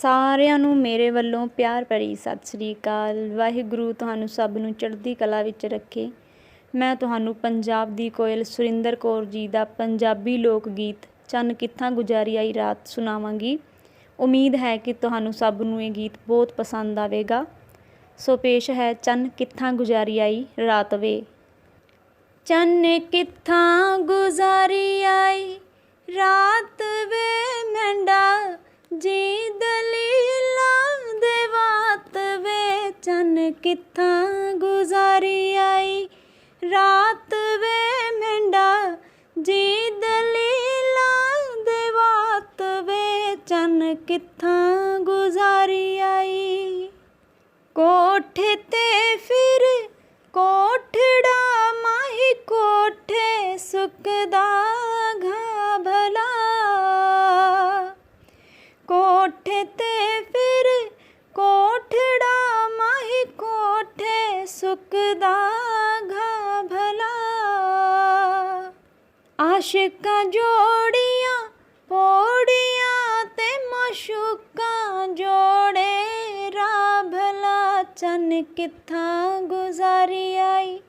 ਸਾਰਿਆਂ ਨੂੰ ਮੇਰੇ ਵੱਲੋਂ ਪਿਆਰ ਭਰੀ ਸਤਿ ਸ੍ਰੀ ਅਕਾਲ। ਵਾਹਿਗੁਰੂ ਤੁਹਾਨੂੰ ਸਭ ਨੂੰ ਚੜ੍ਹਦੀ ਕਲਾ ਵਿੱਚ ਰੱਖੇ। ਮੈਂ ਤੁਹਾਨੂੰ ਪੰਜਾਬ ਦੀ ਕੋਇਲ ਸੁਰਿੰਦਰ ਕੌਰ ਜੀ ਦਾ ਪੰਜਾਬੀ ਲੋਕ ਗੀਤ ਚੰਨ ਕਿੱਥਾਂ ਗੁਜ਼ਾਰੀ ਆਈ ਰਾਤ ਸੁਣਾਵਾਂਗੀ। ਉਮੀਦ ਹੈ ਕਿ ਤੁਹਾਨੂੰ ਸਭ ਨੂੰ ਇਹ ਗੀਤ ਬਹੁਤ ਪਸੰਦ ਆਵੇਗਾ। ਸੋ ਪੇਸ਼ ਹੈ ਚੰਨ ਕਿੱਥਾਂ ਗੁਜ਼ਾਰੀ ਆਈ ਰਾਤ ਵੇ। ਚੰਨ ਕਿੱਥਾਂ ਗੁਜ਼ਾਰੀ ਆਈ ਰਾਤ ਵੇ ਕਿੱਥਾਂ ਗੁਜ਼ਾਰੀ ਆਈ? ਰਾਤ ਵੇ ਮੈਂਡਾ ਜੀ ਦਲੀਲਾਂ ਦੇ ਵਾਤ ਵੇ, ਚੰਨ ਕਿੱਥਾਂ ਗੁਜ਼ਾਰੀ ਆਈ? ਕੋਠੇ ਕੋਠੇ ਘਾ ਭਲਾ ਆਸ਼ਿਕਾਂ ਜੋੜੀਆਂ, ਪੌੜੀਆਂ ਤੇ ਮਸ਼ੂਕਾਂ ਜੋੜੇ ਰਾ ਭਲਾ ਚੰਨ ਕਿੱਥਾਂ ਗੁਜ਼ਾਰੀ ਆਈ?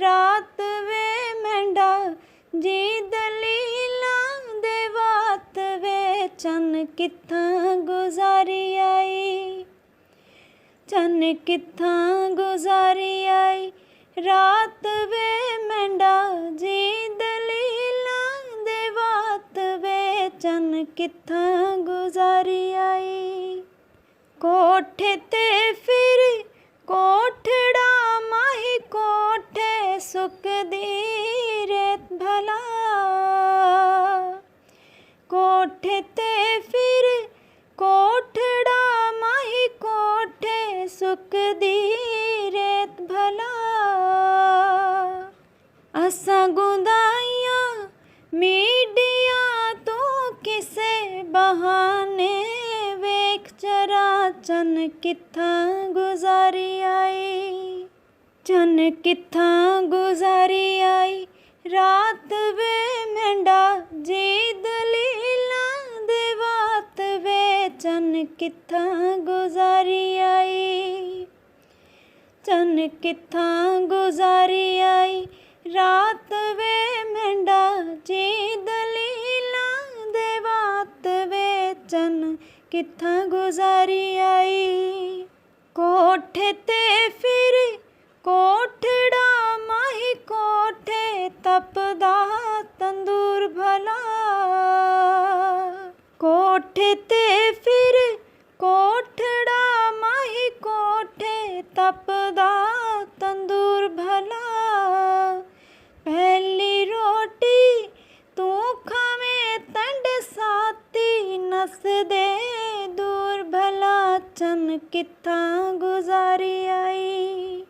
ਰਾਤ ਵੇ ਮੈਂਡਾ ਜੀ ਦਲੀਲਾਂ ਦੇ ਵਾਤ ਵੇ। ਚੰਨ ਕਿੱਥਾਂ ਗੁਜ਼ਾਰੀ ਆਈ? ਚੰਨ ਕਿੱਥਾਂ ਗੁਜ਼ਾਰੀ ਆਈ? ਰਾਤ ਵੇ ਮੈਂਡਾ ਜੀ ਦਲੀਲਾਂ ਦੇ ਵਾਤ ਵੇ, ਚੰਨ ਕਿੱਥਾਂ ਗੁਜ਼ਾਰੀ ਆਈ? ਕੋਠੇ ਤੇ ਫਿਰ ਕੋਠੜਾ ਮਾਹੀ ਕੋਠੇ ਸੁੱਕਦੀ ਰੇਤ ਭਲਾ ਕੋਠੇ ਸੁੱਕਦੀ ਰੇਤ ਭਲਾ। ਅਸਾਂ ਗੁੰਦਾਈਆਂ ਮੀਡੀਆ ਤੋਂ ਕਿਸੇ ਬਹਾਨੇ ਵੇਖ ਜਰਾ ਚੰਨ ਕਿੱਥਾਂ ਗੁਜ਼ਾਰੀ ਆਈ? ਚੰਨ ਕਿੱਥਾਂ ਗੁਜ਼ਾਰੀ ਆਈ? ਰਾਤ ਵੇ ਮੰਡਾ ਜੀ ਦਲੀਲਾਂ ਦੇ ਵਾਤ ਵੇ। ਚੰਨ ਕਿੱਥਾਂ ਗੁਜ਼ਾਰੀ ਚੰਨ ਕਿੱਥਾਂ ਗੁਜ਼ਾਰੀ ਆਈ? ਰਾਤ ਵੇ ਮੰਡਾ ਜੀ ਦਲੀਲਾਂ ਦੇ ਬਾਤ ਵੇ ਚੰਨ ਕਿੱਥਾਂ ਗੁਜ਼ਾਰੀ ਆਈ? ਕੋਠੇ ਤੇ ਫਿਰ ਕੋਠੜਾ ਮਾਹੀ ਕੋਠੇ ਤਪਦਾ ਤੰਦੂਰ ਭਲਾ। ਕੋਠੇ ਤੇ ਫਿਰ ਸਾਤੀ ਦੇ ਦੂਰ ਭਲਾ ਚੰਨ ਕਿੱਥਾਂ ਗੁਜ਼ਾਰੀ ਆਈ?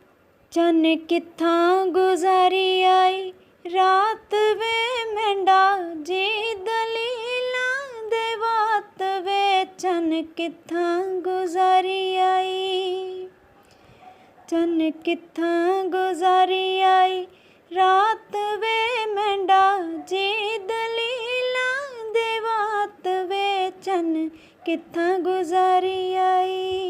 ਚੰਨ ਕਿੱਥਾਂ ਗੁਜ਼ਾਰੀ ਆਈ? ਰਾਤ ਵੇ ਮੈਂਡਾ ਜੀ ਦਲੀਲਾਂ ਦੇ ਵਾਤ ਵੇ, ਚੰਨ ਕਿੱਥਾਂ ਗੁਜ਼ਾਰੀ ਆਈ? ਚੰਨ ਕਿੱਥਾਂ ਗੁਜ਼ਾਰੀ ਆਈ? ਰਾਤ ਵੇ ਮੈਂਡਾ ਜੀ ਦਲੀਲਾਂ ਕਿੱਥਾਂ ਗੁਜ਼ਾਰੀ ਆਈ?